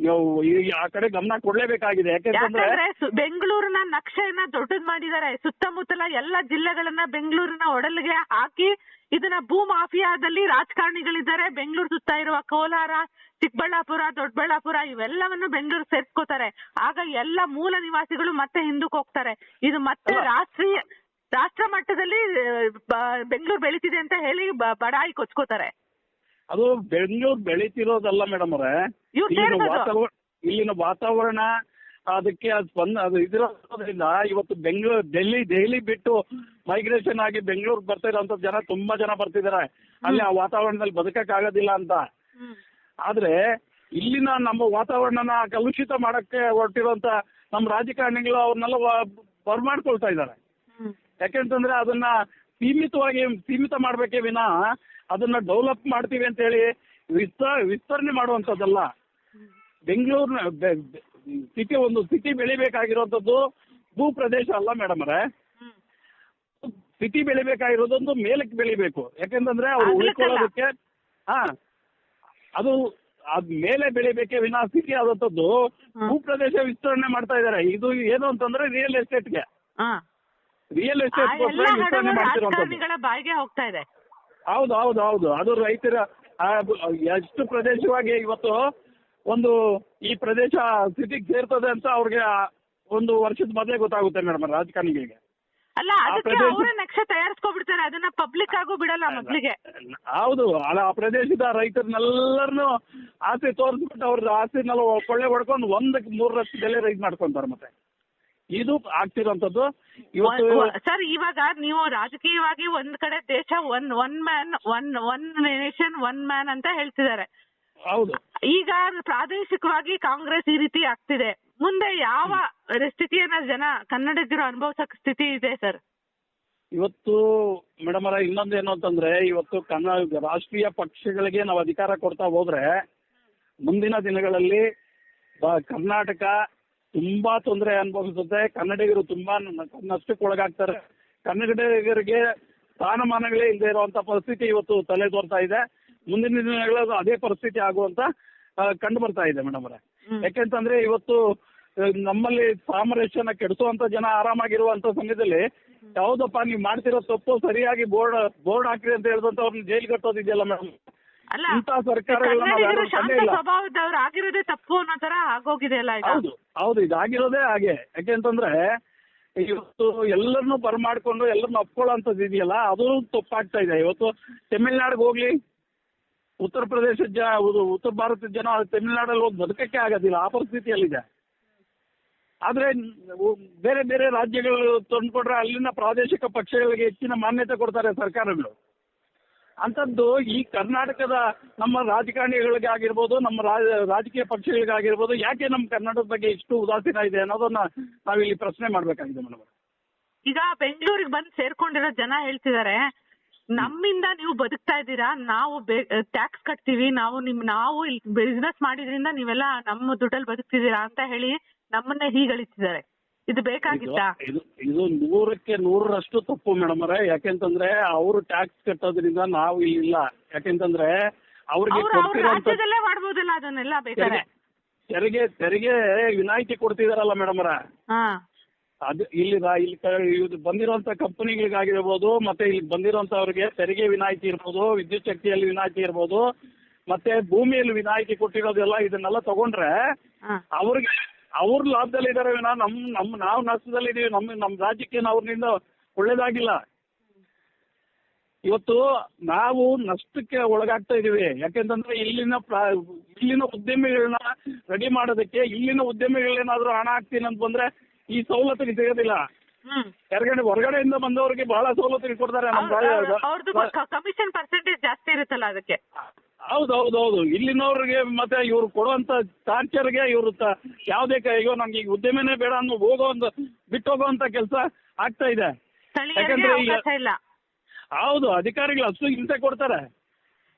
ನಾವು ಈ- ಆ ಕಡೆ ಗಮನ ಕೊಡ್ಲೇಬೇಕಾಗಿದೆ. ಯಾಕೆಂದ್ರೆ ಯಾಕಂದ್ರೆ ಸು- ಬೆಂಗಳೂರಿನ ನಕ್ಷೆಯನ್ನ ದೊಡ್ಡದ್ ಮಾಡಿದ್ದಾರೆ ಸುತ್ತಮುತ್ತಲ ಎಲ್ಲ ಜಿಲ್ಲೆಗಳನ್ನ ಬೆಂಗಳೂರಿನ ಒಡಲಿಗೆ ಹಾಕಿ ಇದನ್ನ ಭೂ ಮಾಫಿಯಾದಲ್ಲಿ ರಾಜಕಾರಣಿಗಳಿದ್ದಾರೆ. ಬೆಂಗಳೂರು ಸುತ್ತ ಇರುವ ಕೋಲಾರ ಚಿಕ್ಕಬಳ್ಳಾಪುರ ದೊಡ್ಡಬಳ್ಳಾಪುರ ಇವೆಲ್ಲವನ್ನು ಬೆಂಗಳೂರು ಸೇರ್ಸ್ಕೋತಾರೆ. ಆಗ ಎಲ್ಲ ಮೂಲ ನಿವಾಸಿಗಳು ಮತ್ತೆ ಹಿಂದಕ್ಕೆ ಹೋಗ್ತಾರೆ. ಇದು ಮತ್ತೆ ಅಲ್ಲ. ರಾಷ್ಟ್ರೀಯ ರಾಷ್ಟ್ರ ಮಟ್ಟದಲ್ಲಿ ಬೆಂಗಳೂರು ಬೆಳೀತಿದೆ ಅಂತ ಹೇಳಿ ಬ- ಬಡಾಯಿ ಕೊಚ್ಕೋತಾರೆ. ಅದು ಬೆಂಗಳೂರು ಬೆಳೀತಿರೋದಲ್ಲ ಮೇಡಮ್ ಅವರೇ. ಇವ್ರು ಇಲ್ಲಿನ ಸೇರ್ಸೋದು. ವಾತಾವರಣ ಇಲ್ಲಿನ ವಾತಾವರಣ ಅದಕ್ಕೆ ಅದು ಸ್ಪಂದ ಅದು ಇದಿರೋದ್ರಿಂದ ಇವತ್ತು ಬೆಂಗಳೂರು ಡೆಲ್ಲಿ ದೆಹಲಿ ಬಿಟ್ಟು ಮೈಗ್ರೇಷನ್ ಆಗಿ ಬೆಂಗಳೂರಿಗೆ ಬರ್ತಾ ಇರೋಂಥ ಜನ ತುಂಬಾ ಜನ ಬರ್ತಿದ್ದಾರೆ ಅಲ್ಲಿ ಆ ವಾತಾವರಣದಲ್ಲಿ ಬದುಕಕ್ ಆಗೋದಿಲ್ಲ ಅಂತ ಆದ್ರೆ ಇಲ್ಲಿನ ನಮ್ಮ ವಾತಾವರಣನ ಕಲುಷಿತ ಮಾಡಕ್ಕೆ ಹೊರಟಿರುವಂತ ನಮ್ಮ ರಾಜಕಾರಣಿಗಳು ಅವ್ರನ್ನೆಲ್ಲ ಬರ್ಮಾಡ್ಕೊಳ್ತಾ ಇದ್ದಾರೆ. ಯಾಕೆಂತಂದ್ರೆ ಅದನ್ನ ಸೀಮಿತವಾಗಿ ಸೀಮಿತ ಮಾಡ್ಬೇಕೇ ವಿನ ಅದನ್ನ ಡೆವಲಪ್ ಮಾಡ್ತೀವಿ ಅಂತ ಹೇಳಿ ವಿಸ್ತಾರ ವಿಸ್ತರಣೆ ಮಾಡುವಂತದ್ದಲ್ಲ ಬೆಂಗಳೂರಿನ ಸಿಟಿ ಒಂದು ಸಿಟಿ ಬೆಳಿಬೇಕಾಗಿರೋಂಥದ್ದು ಭೂ ಪ್ರದೇಶ ಅಲ್ಲ ಮೇಡಮ್ ಅವರೇ. ಸಿಟಿ ಬೆಳಿಬೇಕಾಗಿರೋದೊಂದು ಮೇಲಕ್ಕೆ ಬೆಳಿಬೇಕು. ಯಾಕೆಂತಂದ್ರೆ ಅವ್ರು. ಉಳ್ಕೊಳ್ಳೋದಕ್ಕೆ ಹಾ ಅದು ಅದ್ ಮೇಲೆ ಬೆಳಿಬೇಕೆ ವಿನ ಸಿಟಿ ಆದಂತದ್ದು. ಭೂ ಪ್ರದೇಶ ವಿಸ್ತರಣೆ ಮಾಡ್ತಾ ಇದ್ದಾರೆ ಇದು ಏನು ಅಂತಂದ್ರೆ ರಿಯಲ್ ಎಸ್ಟೇಟ್ಗೆ ರಿಯಲ್ ಎಸ್ಟೇಟ್ ವಿಸ್ತರಣೆ ಬಾಯಿಗೆ ಹೋಗ್ತಾ ಇದೆ. ಹೌದು ಹೌದು ಹೌದು. ಅದು ರೈತರ ಎಷ್ಟು ಪ್ರದೇಶವಾಗಿ ಇವತ್ತು ಒಂದು ಈ ಪ್ರದೇಶ ಸಿಟಿಗೆ ಸೇರ್ತದೆ ಅಂತ ಅವ್ರಿಗೆ ಒಂದು ವರ್ಷದ ಮೊದಲೇ ಗೊತ್ತಾಗುತ್ತೆ ಮೇಡಮ್ ರಾಜಕಾರಣಿಗಳಿಗೆ. ಅಲ್ಲ ಅದಕ್ಕೆ ನಕ್ಷೆ ತಯಾರಿಸ್ಕೊಬಿಡ್ತಾರೆ. ಅದನ್ನ ಪಬ್ಲಿಕ್ ಆಗೂ ಬಿಡಲ್ಲ ಮೊದ್ಲಿಗೆ ಹೌದು. ಅಲ್ಲ ಆ ಪ್ರದೇಶದ ರೈತರನ್ನೆಲ್ಲರನ್ನು ಆಸೆ ತೋರಿಸ್ಬಿಟ್ಟು ಅವ್ರ ಆಸೆನೆಲ್ಲ ಕೊಳ್ಳೆ ಹೊಡ್ಕೊಂಡು ಒಂದಕ್ಕೆ ಮೂರರಷ್ಟು ಬೆಲೆ ರೈಸ್ ಮಾಡ್ಕೊಂತಾರೆ ಮತ್ತೆ. ಇದು ಆಗ್ತಿರೋಂಥದ್ದು. ಇವತ್ತು ಸರ್ ಇವಾಗ ನೀವು ರಾಜಕೀಯವಾಗಿ ಒಂದ್ ಕಡೆ ದೇಶ one one man one one nation one man ಅಂತ ಹೇಳ್ತಿದ್ದಾರೆ. ಹೌದು. ಈಗ ಪ್ರಾದೇಶಿಕವಾಗಿ ಕಾಂಗ್ರೆಸ್ ಈ ರೀತಿ ಆಗ್ತಿದೆ. ಮುಂದೆ ಯಾವ ಸ್ಥಿತಿಯನ್ನ ಜನ ಕನ್ನಡಿಗರು ಅನುಭವಿಸಕ್ ಸ್ಥಿತಿ ಇದೆ ಸರ್? ಇವತ್ತು ಮೇಡಮ್ ಅವರ ಇನ್ನೊಂದು ಏನು ಅಂತಂದ್ರೆ ಇವತ್ತು ಕನ್ನಡ ರಾಷ್ಟ್ರೀಯ ಪಕ್ಷಗಳಿಗೆ ನಾವು ಅಧಿಕಾರ ಕೊಡ್ತಾ ಹೋದ್ರೆ ಮುಂದಿನ ದಿನಗಳಲ್ಲಿ ಕರ್ನಾಟಕ ತುಂಬಾ ತೊಂದರೆ ಅನುಭವಿಸುತ್ತೆ. ಕನ್ನಡಿಗರು ತುಂಬಾ ನಷ್ಟಕ್ಕೆ ಒಳಗಾಗ್ತಾರೆ ಕನ್ನಡಿಗರಿಗೆ ಸ್ಥಾನಮಾನಗಳೇ ಇಲ್ಲದೆ ಇರುವಂತ ಪರಿಸ್ಥಿತಿ ಇವತ್ತು ತಲೆ ತೋರ್ತಾ ಇದೆ. ಮುಂದಿನ ದಿನಗಳಲ್ಲಿ ಅದೇ ಪರಿಸ್ಥಿತಿ ಆಗುವಂತ ಕಂಡು ಬರ್ತಾ ಇದೆ ಮೇಡಮ್ ಅವರೇ. ಯಾಕೆಂತಂದ್ರೆ ಇವತ್ತು ನಮ್ಮಲ್ಲಿ ಸಾಮರಸ್ಯನ ಕೆಡಿಸುವಂತ ಜನ ಆರಾಮಾಗಿರುವಂತ ಸಮಯದಲ್ಲಿ ಯಾವ್ದಪ್ಪ ನೀವು ಮಾಡ್ತಿರೋ ತಪ್ಪು ಸರಿಯಾಗಿ ಬೋರ್ಡ್ ಬೋರ್ಡ್ ಹಾಕ್ರಿ ಅಂತ ಹೇಳಿದಂತ ಅವ್ರನ್ನ ಜೈಲ್ ಕಟ್ಟೋದಿದೆಯಲ್ಲ ಮೇಡಮ್. ಅಲ್ಲ ಕನ್ನಡಿಗರು ಶಾಂತ ಸ್ವಭಾವದವ್ರು ಆಗಿರೋದೇ ತಪ್ಪು ಅನ್ನೋ ತರ ಆಗೋಗಿದೆ ಅಲ್ಲ ಈಗ? ಹೌದು ಹೌದು ಇದಾಗಿರೋದೇ ಹಾಗೆ. ಯಾಕೆಂತಂದ್ರೆ ಇವತ್ತು ಎಲ್ಲರನ್ನೂ ಬರಮಾಡ್ಕೊಂಡು ಎಲ್ಲರನ್ನ ಒಪ್ಕೊಳ್ಳೋ ಇದೆಯಲ್ಲ ಅದು ತಪ್ಪಾಗ್ತಾ ಇದೆ. ಇವತ್ತು ತಮಿಳ್ನಾಡಿಗೆ ಹೋಗ್ಲಿ ಉತ್ತರ ಪ್ರದೇಶ ಜ ಉತ್ತರ ಭಾರತದ ಜನ ತಮಿಳ್ನಾಡಲ್ಲಿ ಹೋಗಿ ಬದುಕಕ್ಕೆ ಆಗೋದಿಲ್ಲ ಆ ಪರಿಸ್ಥಿತಿಯಲ್ಲಿದೆ. ಆದ್ರೆ ಬೇರೆ ಬೇರೆ ರಾಜ್ಯಗಳು ತಂದ್ಕೊಟ್ರೆ ಅಲ್ಲಿನ ಪ್ರಾದೇಶಿಕ ಪಕ್ಷಗಳಿಗೆ ಹೆಚ್ಚಿನ ಮಾನ್ಯತೆ ಕೊಡ್ತಾರೆ ಸರ್ಕಾರಗಳು. ಅಂಥದ್ದು ಈ ಕರ್ನಾಟಕದ ನಮ್ಮ ರಾಜಕಾರಣಿಗಳಿಗೆ ಆಗಿರ್ಬೋದು, ನಮ್ಮ ರಾಜಕೀಯ ರಾಜಕೀಯ ಪಕ್ಷಗಳಿಗಾಗಿರ್ಬೋದು ಯಾಕೆ ನಮ್ಮ ಕರ್ನಾಟಕದ ಬಗ್ಗೆ ಇಷ್ಟು ಉದಾಸೀನ ಇದೆ ಅನ್ನೋದನ್ನ ನಾವಿಲ್ಲಿ ಪ್ರಶ್ನೆ ಮಾಡ್ಬೇಕಾಗಿದೆ ಮೇಡಮ್ ಈಗ ಬೆಂಗಳೂರಿಗೆ ಬಂದು ಸೇರ್ಕೊಂಡಿರೋ ಜನ ಹೇಳ್ತಿದ್ದಾರೆ, ನಮ್ಮಿಂದ ನೀವು ಬದುಕ್ತಾ ಇದ್ದೀರಾ? ನಾವು ಟ್ಯಾಕ್ಸ್ ಕಟ್ತೀವಿ, ನಾವು ನಿಮ್, ನಾವು ಇಲ್ಲಿ ಬಿಸ್ನೆಸ್ ಮಾಡಿದ್ರಿಂದ ನೀವೆಲ್ಲ ನಮ್ಮ ದುಡ್ಡಲ್ಲಿ ಬದುಕ್ತಿದ್ದೀರಾ ಅಂತ ಹೇಳಿ ನಮ್ಮನ್ನ ಹೀಗಳಿಸಿದ್ದಾರೆ. ಇದು ಬೇಕಾಗಿತ್ತಾ? ಇದು ಇದು ನೂರಕ್ಕೆ ನೂರರಷ್ಟು ತಪ್ಪು ಮೇಡಮ್ ಅವರೇ. ಯಾಕೆಂತಂದ್ರೆ ಅವರು ಟ್ಯಾಕ್ಸ್ ಕಟ್ಟೋದ್ರಿಂದ ನಾವು ಇಲ್ಲ ಯಾಕೆಂತಂದ್ರೆ ಅವ್ರಿಗೆ ಅವ್ರು ಅವ್ರ ಕೊಡ್ತಿರೋಂಥ ರಾಜ್ಯದಲ್ಲೇ ಮಾಡ್ಬೋದಲ್ಲ ಅದನ್ನೆಲ್ಲ ಬೇಕಾದ್ರೆ ತೆರಿಗೆ ತೆರಿಗೆ ವಿನಾಯಿತಿ ಕೊಡ್ತಿದಾರಲ್ಲ ಮೇಡಮ್ ಅವರ. ಹಾ. ಅದು ಇಲ್ಲಿ ರಾ- ಇಲ್ಲಿ ಕ- ಇದು ಬಂದಿರುವಂತ ಕಂಪನಿಗಳಿಗಾಗಿರ್ಬೋದು ಮತ್ತೆ ಇಲ್ಲಿ ಬಂದಿರುವಂತವ್ರಿಗೆ ತೆರಿಗೆ ವಿನಾಯಿತಿ ಇರ್ಬೋದು ವಿದ್ಯುತ್ ಶಕ್ತಿಯಲ್ಲಿ ವಿನಾಯಿತಿ ಇರ್ಬೋದು ಮತ್ತೆ ಭೂಮಿಯಲ್ಲಿ ವಿನಾಯಿತಿ ಕೊಟ್ಟಿರೋದೆಲ್ಲ ಇದನ್ನೆಲ್ಲ ತಗೊಂಡ್ರೆ ಹಾ. ಅವ್ರಿಗೆ ಅವ್ರ ಲಾಭದಲ್ಲಿ ಇದಾರೆ ವಿನ ನಮ್ ನಮ್ ನಾವ್ ನಷ್ಟದಲ್ಲಿ ಇದೀವಿ ನಮ್ ನಮ್ ರಾಜ್ಯಕ್ಕೆ ಅವ್ರಿಂದ ಒಳ್ಳೇದಾಗಿಲ್ಲ. ಇವತ್ತು ನಾವು ನಷ್ಟಕ್ಕೆ ಒಳಗಾಗ್ತಾ ಇದೀವಿ. ಯಾಕೆಂತಂದ್ರೆ ಇಲ್ಲಿನ ಇಲ್ಲಿನ ಉದ್ಯಮಿಗಳನ್ನ ರೆಡಿ ಮಾಡೋದಕ್ಕೆ ಇಲ್ಲಿನ ಉದ್ಯಮಿಗಳೇನಾದ್ರೂ ಹಣ ಹಾಕ್ತೀನಿ ಅಂತ ಬಂದ್ರೆ ಈ ಸವಲತ್ತು ಸಿಗೋದಿಲ್ಲ. ಹೊರಗಡೆ ಹೊರಗಡೆಯಿಂದ ಬಂದವರಿಗೆ ಬಹಳ ಸವಲತ್ತು ಕೊಡ್ತಾರೆ ಕಮಿಷನ್ ಪರ್ಸೆಂಟೇಜ್ ಜಾಸ್ತಿ ಇರುತ್ತಲ್ಲ ಅದಕ್ಕೆ. ಹೌದು ಹೌದು ಹೌದು. ಇಲ್ಲಿನವ್ರಿಗೆ ಮತ್ತೆ ಇವ್ರು ಕೊಡುವಂತ ಟಾರ್ಚರ್ಗೆ ಇವ್ರು ಯಾವ್ದೇ ಅಯ್ಯೋ ನಮ್ಗೆ ಈಗ ಉದ್ಯಮನೇ ಬೇಡ ಅನ್ನೋ ಹೋಗೋ ಒಂದು ಬಿಟ್ಟು ಅಂತ ಕೆಲಸ ಆಗ್ತಾ ಇದೆ. ಯಾಕಂದ್ರೆ ಈಗ- ಇಲ್ಲ. ಹೌದು ಅಧಿಕಾರಿಗಳು ಅಷ್ಟು ಹಿಂಸೆ ಕೊಡ್ತಾರೆ.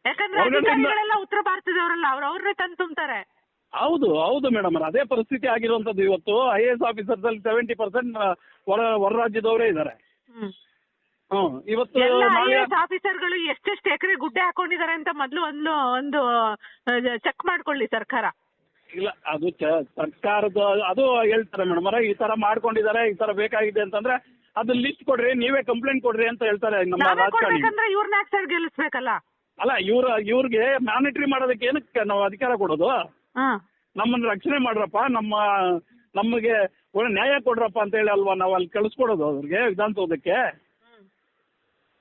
ಯಾಕಂದ್ರೆ ಹೊರಗಡೆಯಿಂದ- ಅಧಿಕಾರಿಗಳೆಲ್ಲ ಉತ್ತರ ಭಾರತದವರಲ್ಲ ಅವ್ರು ಅವ್ರನ್ನೇ ತಂದು ತುಂಬ್ತಾರೆ. ಹೌದು ಹೌದು ಮೇಡಮ್. ಅದೇ ಪರಿಸ್ಥಿತಿ ಆಗಿರುವಂತದ್ದು ಇವತ್ತು. ಐ ಎ ಎಸ್ ಅಲ್ಲಿ ಸೆವೆಂಟಿ ಪರ್ಸೆಂಟ್ ಹೊರ ಹೊರ ರಾಜ್ಯದವರೇ ಇದ್ದಾರೆ. ಹ್ಮ್. ಹ್ಮ್ ಇವತ್ತು ಎಲ್ಲ ಐ ಆಫೀಸರ್ಗಳು ಎಷ್ಟೆಷ್ಟು ಎಕರೆ ಗುಡ್ಡೆ ಹಾಕೊಂಡಿದ್ದಾರೆ ಅಂತ ಮೊದಲು ಒಂದು ಒಂದು ಚೆಕ್ ಮಾಡ್ಕೊಳ್ಳಿ ಸರ್ಕಾರ. ಇಲ್ಲ ಅದು ಚ- ಸರ್ಕಾರದ ಅದು ಹೇಳ್ತಾರೆ ಮೇಡಮ್ ಅವರೇ ಈ ತರ ಮಾಡ್ಕೊಂಡಿದ್ದಾರೆ ಈ ತರ ಬೇಕಾಗಿದೆ ಅಂತಂದ್ರೆ ಅದು ಲಿಸ್ಟ್ ಕೊಡ್ರಿ ನೀವೇ ಕಂಪ್ಲೇಂಟ್ ಕೊಡ್ರಿ ಅಂತ ಹೇಳ್ತಾರೆ ನಮ್ಮ ನಾವೇ ರಾಜಕಾರಣಿ. ಕೊಡ್ಬೇಕಂದ್ರೆ ಇವ್ರನ್ನ ಯಾಕೆ ಸರ್ ಗೆಲ್ಲಿಸ್ಬೇಕಲ್ಲ? ಅಲ್ಲ ಇವ್ರ ಇವ್ರಿಗೆ ಮಾನಿಟರಿ ಮಾಡೋದಕ್ಕೆ ಏನಕ್ಕೆ ನಾವು ಅಧಿಕಾರ ಕೊಡೋದು? ಹಾ. ನಮ್ಮನ್ನ ರಕ್ಷಣೆ ಮಾಡ್ರಪ್ಪ ನಮ್ಮ ನಮಗೆ ಒಳ್ಳೆ ನ್ಯಾಯ ಕೊಡ್ರಪ್ಪ ಅಂತ ಹೇಳಿ ಅಲ್ವಾ ನಾವು ಅಲ್ಲಿ ಕಳಿಸ್ಕೊಡೋದು ಅವ್ರಿಗೆ ವಿಧಾನಸೌಧಕ್ಕೆ?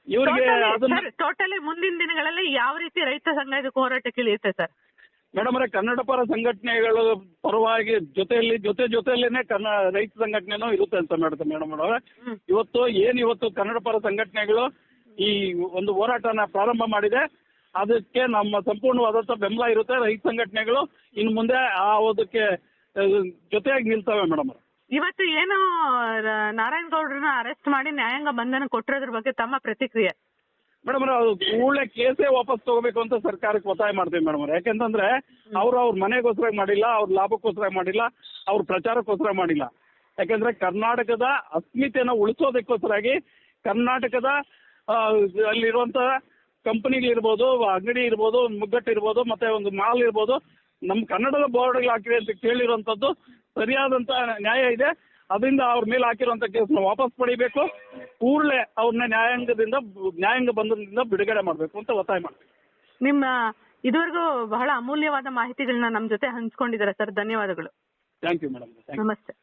ಇವ್ರಿಗೆ ಅದನ್ನ ಟೋಟಲಿ ಮುಂದಿನ ದಿನಗಳಲ್ಲಿ ಯಾವ ರೀತಿ ರೈತ ಸಂಘ ಇದಕ್ಕೆ ಹೋರಾಟಕ್ಕೆ ಇಳಿಯುತ್ತೆ ಸರ್ ಮೇಡಮ್ ಅವರೇ ಕನ್ನಡ ಪರ ಸಂಘಟನೆಗಳು ಪರವಾಗಿ ಜೊತೆಯಲ್ಲಿ ಜೊತೆ ಜೊತೆಯಲ್ಲೇನೆ ಕನ್ನ ರೈತ ಸಂಘಟನೆನೂ ಇರುತ್ತೆ ಅಂತ ಮಾಡುತ್ತೆ ಮೇಡಮ್ ಅವರೇ. ಇವತ್ತು ಏನ್ ಇವತ್ತು ಕನ್ನಡ ಪರ ಸಂಘಟನೆಗಳು ಈ ಒಂದು ಹೋರಾಟನ ಪ್ರಾರಂಭ ಮಾಡಿದೆ. ಅದಕ್ಕೆ ನಮ್ಮ ಸಂಪೂರ್ಣವಾದಂತ ಬೆಂಬಲ ಇರುತ್ತೆ. ರೈತ ಸಂಘಟನೆಗಳು ಇನ್ ಮುಂದೆ ಆ ಅದಕ್ಕೆ ಜೊತೆಯಾಗಿ ನಿಲ್ತವೆ ಮೇಡಮ್ ಇವತ್ತು ಏನು ನಾರಾಯಣ ಗೌಡ್ರನ್ನ ಅರೆಸ್ಟ್ ಮಾಡಿ ನ್ಯಾಯಾಂಗ ಬಂಧನ ಕೊಟ್ಟಿರೋದ್ರ ಬಗ್ಗೆ ತಮ್ಮ ಪ್ರತಿಕ್ರಿಯೆ. ಮೇಡಮ್ ಅದು ಕೂಡಲೇ ಕೇಸೇ ವಾಪಸ್ ತಗೋಬೇಕು ಅಂತ ಸರ್ಕಾರಕ್ಕೆ ಒತ್ತಾಯ ಮಾಡ್ತೀವಿ ಮೇಡಮ್ ಯಾಕೆಂತಂದ್ರೆ ಅವ್ರು ಅವ್ರ ಮನೆಗೋಸ್ಕರ ಮಾಡಿಲ್ಲ ಅವ್ರ ಲಾಭಕ್ಕೋಸ್ಕರ ಮಾಡಿಲ್ಲ ಅವ್ರ ಪ್ರಚಾರಕ್ಕೋಸ್ಕರ ಮಾಡಿಲ್ಲ. ಯಾಕಂದ್ರೆ ಕರ್ನಾಟಕದ ಅಸ್ಮಿತೆನ ಉಳಿಸೋದಕ್ಕೋಸ್ಕರಾಗಿ ಕರ್ನಾಟಕದ ಅಲ್ಲಿರುವಂತ ಕಂಪನಿಗಳಿರ್ಬೋದು ಅಂಗಡಿ ಇರ್ಬೋದು ಒಂದು ಮುಗ್ಗಟ್ಟು ಇರ್ಬೋದು ಮತ್ತೆ ಒಂದು ಮಾಲ್ ಇರ್ಬೋದು ನಮ್ಮ ಕನ್ನಡದ ಬೋರ್ಡ್ಗಳು ಹಾಕಿದೆ ಅಂತ ಕೇಳಿರುವಂತದ್ದು ಸರಿಯಾದಂತ ನ್ಯಾಯ ಇದೆ. ಅದರಿಂದ ಅವ್ರ ಮೇಲೆ ಹಾಕಿರುವಂತ ಕೇಸ್ನ ವಾಪಸ್ ಪಡಿಬೇಕು. ಕೂಡಲೇ ಅವ್ರನ್ನ ನ್ಯಾಯಾಂಗದಿಂದ ನ್ಯಾಯಾಂಗ ಬಂಧನದಿಂದ ಬಿಡುಗಡೆ ಮಾಡಬೇಕು ಅಂತ ಒತ್ತಾಯ ಮಾಡ್ತೀವಿ. ನಿಮ್ಮ ಇದುವರೆಗೂ ಬಹಳ ಅಮೂಲ್ಯವಾದ ಮಾಹಿತಿಗಳನ್ನ ನಮ್ಮ ಜೊತೆ ಹಂಚ್ಕೊಂಡಿದ್ದಾರೆ ಸರ್? ಧನ್ಯವಾದಗಳು. Thank you madam thank